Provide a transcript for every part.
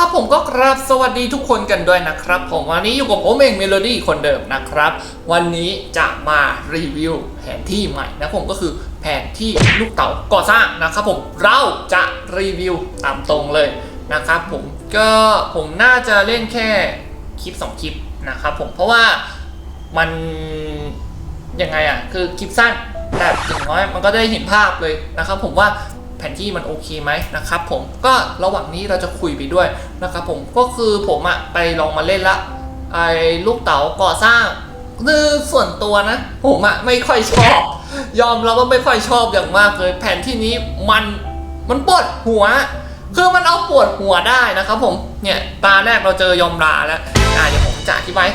ครับผมก็ครับสวัสดีทุกคนกันด้วยนะครับ ผมวันนี้อยู่กับผมเองเมโลดี้คนเดิมนะครับ วันนี้จะมารีวิวแผนที่ใหม่นะผมก็คือแผนที่ลูกเต๋าก่อสร้างนะครับผมเราจะรีวิวตามตรงเลยนะครับผมก็ผมน่าจะเล่นแค่คลิป 2 คลิปนะครับผมเพราะว่ามันยังไงอะคือคลิปสั้นแต่อย่างน้อยมันก็ได้เห็นภาพเลยนะครับผมว่า แผนที่มันโอเคไหมนะครับผมก็ระหว่างนี้เราจะคุยไปด้วยนะครับผมก็คือผมอะไปลองมาเล่นละไอ้ลูกเต๋าก่อสร้างคือส่วนตัวนะผมอะไม่ค่อยชอบ ยอมรับว่าไม่ค่อยชอบอย่างมากเลย แผนที่นี้มันมันปวดหัว คือมันเอาปวดหัวได้นะครับผมเนี่ยตาแรกเราเจอยอมราแล้วอ่าเดี๋ยวผมจะอธิบาย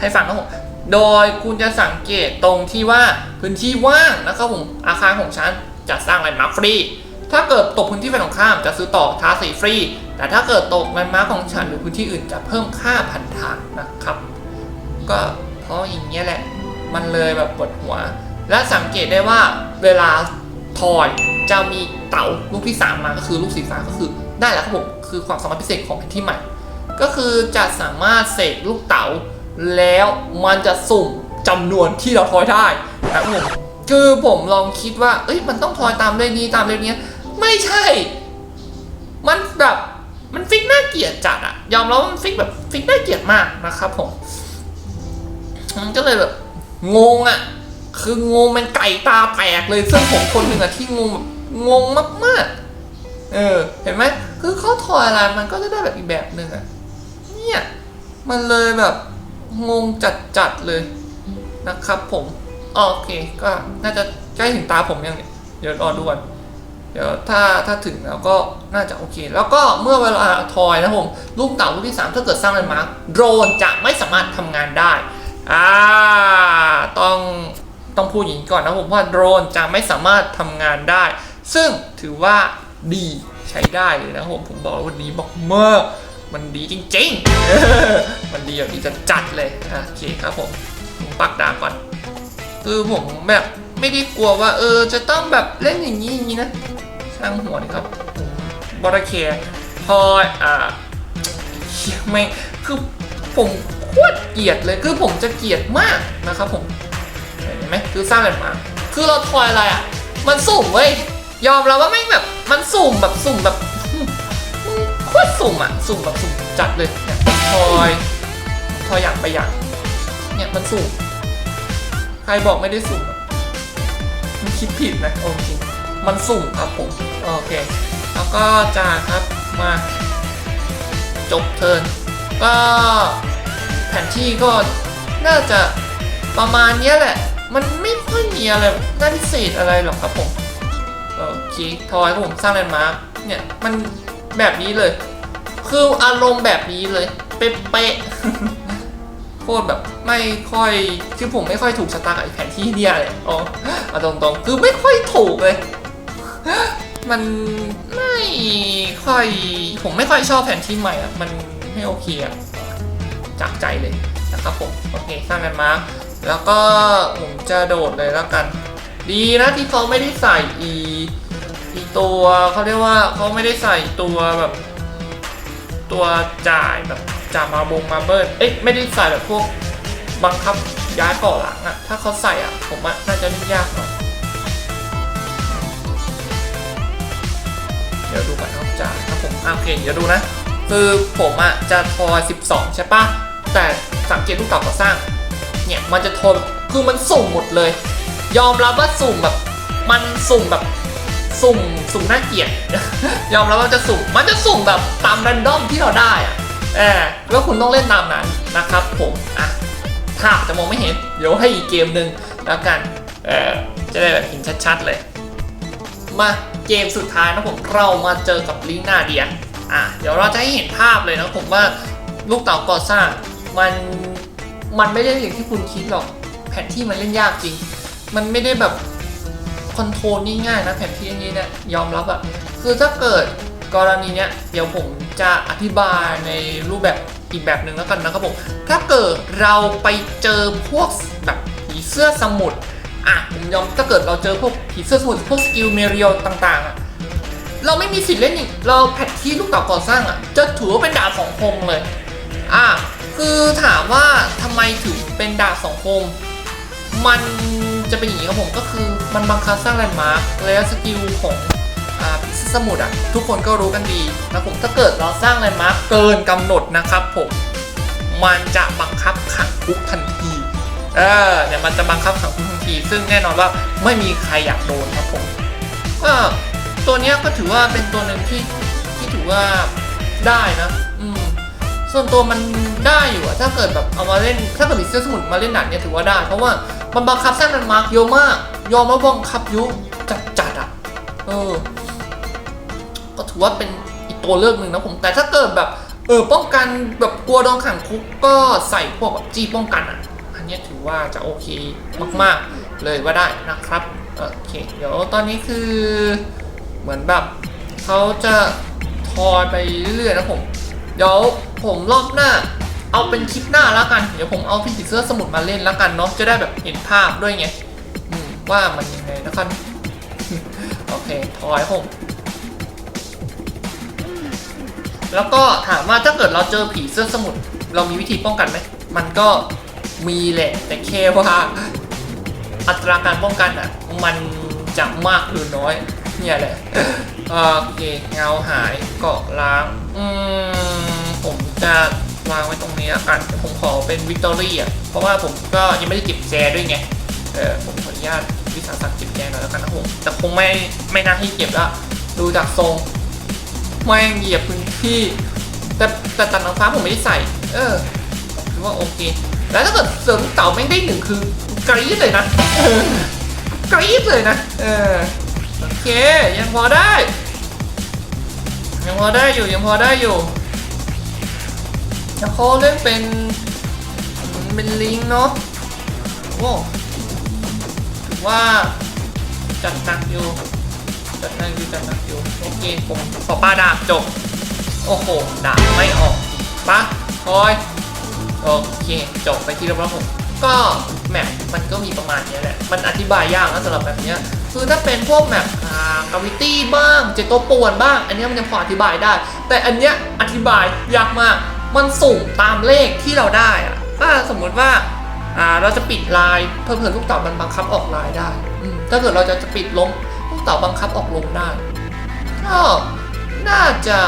ให้ฟังนะผมโดยคุณจะสังเกตตรงที่ว่าพื้นที่ว่างนะครับผมอาคารของฉันจะสร้างแลนด์มาฟรี ถ้าเกิดตกพื้นที่ฝ่ายตรงข้ามจะซื้อต่อท้าสีฟรี แต่ถ้าเกิดตกแลนด์มาร์คของฉันหรือพื้นที่อื่นจะเพิ่มค่าพันทางนะครับ ก็เพราะอย่างเงี้ยแหละ มันเลยแบบปวดหัว และสังเกตได้ว่าเวลาทอยจะมีเต๋าลูกที่ 3 มาก็คือลูกสีฟ้าก็คือได้แล้วครับผมคือความสามารถพิเศษของแผนที่ใหม่ ก็คือจะสามารถเสกลูกเต๋าแล้วมันจะสุ่มจำนวนที่เราทอยได้นะครับผมคือผมลองคิดว่าเอ้ยมันต้องทอยตามเลขนี้ตามเลขนี้ ไม่ใช่ มันแบบมันฟิกน่าเกลียดจัดอะยอมรับว่ามันฟิกแบบฟิกน่าเกลียดมากนะครับผมมันก็เลยแบบงงอะคืองงมันไก่ตาแตกเลยซึ่งผมคนหนึ่งอะที่งงแบบงงมากๆ เออ เห็นไหมคือเขาทอยอะไรมันก็จะได้แบบอีกแบบหนึ่งอะเนี่ยมันเลยแบบงงจัดๆเลยนะครับผมออโอเค ก็น่าจะใกล้ถึงตาผมยังเนี่ยเดี๋ยวรอดูก่อน เดี๋ยวถ้าถ้าถึงแล้วก็น่าจะโอเค แล้วก็เมื่อเวลาทอยนะผมลูกเต่าลูกที่ 3 ถ้าเกิดสร้างแลนด์มาร์คโดรนจะไม่สามารถทำงานได้อ่าต้องต้องพูดอย่างนี้ก่อนนะผมว่าโดรนจะไม่สามารถทำงานได้ ซึ่งถือว่าดีใช้ได้เลยนะผมผมบอกเลยว่าดีมากๆมันดีจริงๆ มันดีแบบนี้จะจัดเลยโอเคครับผมปักดาก่อนคือผมแบบ ไม่ได้กลัวว่า เออ จะต้องแบบเล่นอย่างนี้อย่างนี้นะช่างหัวนี่ครับบอร์เคพออ่าไม่คือผมโคตรเกลียดเลยคือผมจะเกลียดมากนะครับผมเห็นไหมคือสร้างกันมาคือเราทอยอะไรอะ มันสุ่มเว้ยยอมแล้วว่าไม่แบบมันสุ่มแบบสุ่มแบบโคตรสุ่มอะสุ่มแบบสุ่มจัดเลยเนี่ยทอยทอยอย่างไปอย่างเนี่ยมันสุ่มใครบอกไม่ได้สุ่ม อะมันคิดผิดนะโอเคมันสุ่มครับผม โอเค แล้วก็จ่าครับมา จบเทิร์นก็แผนที่ก็น่าจะประมาณเนี้ยแหละ มันไม่ค่อยมีอะไรน่าพิเศษอะไรหรอกครับผมโอเคทอยครับผมสร้างแลนด์มาร์คเนี่ยมันแบบนี้เลย คืออารมณ์แบบนี้เลย เป๊ะๆโค ตรแบบไม่ค่อยคือผมไม่ค่อยถูกชะตากับไอแผนที่เนี่ยเลยอ๋อเอาตรงๆ คือไม่ค่อยถูกเลย มันไม่ค่อย ผมไม่ค่อยชอบแผนที่ใหม่อะมันไม่โอเคอะจากใจเลยนะครับผม โอเคสร้างแลนด์มาร์คแล้วก็ผมจะโดดเลยแล้วกัน ดีนะที่เขาไม่ได้ใส่อีอีตัวเขาเรียกว่าเขาไม่ได้ใส่ตัวแบบ ตัวจ่ายแบบจ่ามาบงมาเบิร์เอ๊ะไม่ได้ใส่แบบพวกบังคับย้ายเกาะหลังอะถ้าเขาใส่อะผมว่าน่าจะเล่นยากหน่อยเดี๋ยวดูก่อนครับจ่ายครับผมอะโอเคเดี๋ยวดูนะ คือผมอะจะทอย12 ใช่ปะแต่สังเกตลูกเต่าก่อสร้าง เนี่ยมันจะทนคือมันสุ่มหมดเลย ยอมรับว่าสุ่มแบบ มันสุ่มแบบ สุ่มสุ่มน่าเกลียด ยอมรับว่าจะสุ่มมันจะสุ่มแบบตามแรนดอมที่เราได้อะเออแล้วคุณต้องเล่นตามนั้นนะครับ ผมอะภาพจะมองไม่เห็น เดี๋ยวให้อีกเกมหนึ่งแล้วกันเออจะได้แบบเห็นชัดๆเลย มาเกมสุดท้ายนะผมเรามาเจอกับลิงนาเดียอะเดี๋ยวเราจะให้เห็นภาพเลยนะผมว่าลูกเต๋าก่อสร้างมันมันไม่ได้อย่างที่คุณคิดหรอกแผนที่มันเล่นยากจริง มันไม่ได้แบบ คอนโทรลง่ายๆนะแผนที่อย่างนี้เนี่ยยอมรับอะคือถ้าเกิดกรณีเนี้ยเดี๋ยวผมจะอธิบายในรูปแบบอีกแบบหนึ่งแล้วกันนะครับผมถ้าเกิดเราไปเจอพวกแบบผีเสื้อสมุทรอะผมยอมถ้าเกิดเราเจอพวกผีเสื้อสมุทรพวกสกิลเมเรียลต่างๆอะเราไม่มีสิทธิ์เล่นอีกเราแพทที่ลูกเต๋าก่อสร้างอะจะถือว่าเป็นดาบสองคมเลยอะคือถามว่าทำไมถึงเป็นดาบสองคม มัน จะเป็นอย่างนี้ครับผมก็คือมันบังคับสร้างแลนด์มาร์คแล้วสกิลของอ่าพิซซ่าสมุดอะทุกคนก็รู้กันดีนะผมถ้าเกิดเราสร้างแลนด์มาร์คเกินกำหนดนะครับผมมันจะบังคับขังคุกทันทีเออเนี่ยมันจะบังคับขังคุกทันที ซึ่งแน่นอนว่าไม่มีใครอยากโดนครับผมก็ตัวเนี้ยก็ถือว่าเป็นตัวหนึ่งที่ที่ถือว่าได้นะอืมส่วนตัวมันได้อยู่อะถ้าเกิดแบบเอามาเล่นถ้าเกิดมีเสื้อสมุดมาเล่นหนักเนี่ยถือว่าได้ เพราะว่า มันบังคับสร้างแลนด์มาร์กเยอะมาก ยอมว่าบังคับยุจัดจัดๆอะเออ ก็ถือว่าเป็นอีกตัวเลือกหนึ่งนะผม แต่ถ้าเกิดแบบ เออ ป้องกันแบบกลัวโดนขังคุกก็ใส่พวกแบบจี้ป้องกันอะ อันนี้ถือว่าจะโอเคมาก ๆ เลยว่าได้นะครับ โอเค เดี๋ยวตอนนี้คือเหมือนแบบเขาจะทอยไปเรื่อยๆนะผม เดี๋ยวผมรอบหน้า เอาเป็นคลิปหน้าแล้วกัน เดี๋ยวผมเอาพี่ผีเสื้อสมุดมาเล่นแล้วกันเนาะ จะได้แบบเห็นภาพด้วยไงว่ามันยังไงนะครับโอเคทอยผม แล้วก็ถามว่าถ้าเกิดเราเจอผีเสื้อสมุทรเรามีวิธีป้องกันไหม มันก็มีแหละ แต่แค่ว่าอัตราการป้องกันอะ มันจะมากหรือน้อย เนี่ยแหละ โอเค เงาหายเกาะล้าง อืม ผมจะวางไว้ นี้แล้วกันผมขอเป็นวิกตอรี่อะเพราะว่าผมก็ยังไม่ได้เก็บแจด้วยไงเออผมขออนุญาตวิสาสะเก็บแจหน่อยแล้วกันนะผมแต่คงไม่ไม่น่าให้เก็บละดูจากทรงแม่งเหยียบพื้นที่แต่แต่ตัดน้ำฟ้าผมไม่ได้ใส่ เออถือว่าโอเค แล้วถ้าเกิดเสริมเต่าแม่งได้หนึ่งคือกรี๊ดเลยนะกรี๊ดเลยนะ เออโอเค ยังพอได้ ยังพอได้อยู่ยังพอได้อยู่ แล้วเขาเล่นเป็นเป็นลิงเนาะโอ้ถือว่าจัดหนักอยู่จัดหนักอยู่จัดหนักอยู่โอเคผมขอป้าดาบจบโอ้โหดาบไม่ออกปะคอยโอเคจบไปที่เรียบร้อยผมก็แมปมันก็มีประมาณนี้แหละ มันอธิบายยากนะสำหรับแบบเนี้ยคือถ้าเป็นพวกแมปอ่ากาวิตี้บ้าง เจโตวป่วนบ้าง อันเนี้ยมันยังพออธิบายได้ แต่อันเนี้ยอธิบายยากมาก มันสุ่มตามเลขที่เราได้อะถ้าสมมติว่าอ่าเราจะปิดลายเพิ่มเพิ่มลูกเต่ามันบังคับออกลายได้ถ้าเกิดเราจะจะปิดลงลูกเต่าบังคับออกลงได้ก็น่าจะ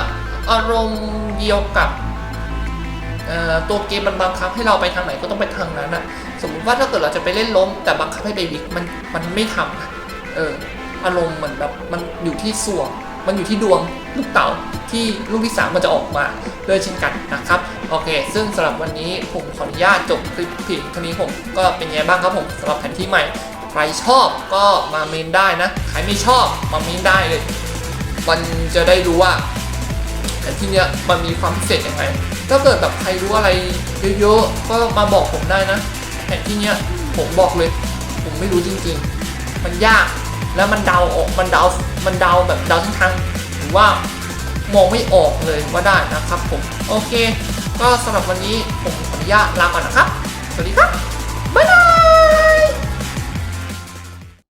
อารมณ์เดียวกับตัวเกมมันบังคับให้เราไปทางไหนก็ต้องไปทางนั้นนะสมมติว่าถ้าเกิดเราจะไปเล่นล้ม แต่บังคับให้ไปวิกมันมันไม่ทำอะเอออารมณ์เหมือนแบบมันอยู่ที่ส่วงมันอยู่ที่ดวง ลูกเต๋าที่ลูกที่สามมันจะออกมาด้วยเช่นกันนะครับ โอเค ซึ่งสำหรับวันนี้ผมขออนุญาตจบคลิปเพียงเท่านี้ผมก็เป็นไงบ้างครับผมสำหรับแผนที่ใหม่ ใครชอบก็มาเมนได้นะ ใครไม่ชอบมาเมนได้เลย มันจะได้รู้ว่าแผนที่เนี้ยมันมีความพิเศษยังไงถ้าเกิดแบบใครรู้อะไรเยอะๆก็มาบอกผมได้นะแผนที่เนี้ยผมบอกเลย ผมไม่รู้จริงๆ มันยากแล้วมันเดาออกมันเดามันเดาแบบเดาทั้งทาง อว่ามองไม่ออกเลยว่าได้นะครับผมโอเค ก็สำหรับวันนี้ผมขออนุญาตลาก่อนนะครับ สวัสดีครับบ๊ายบาย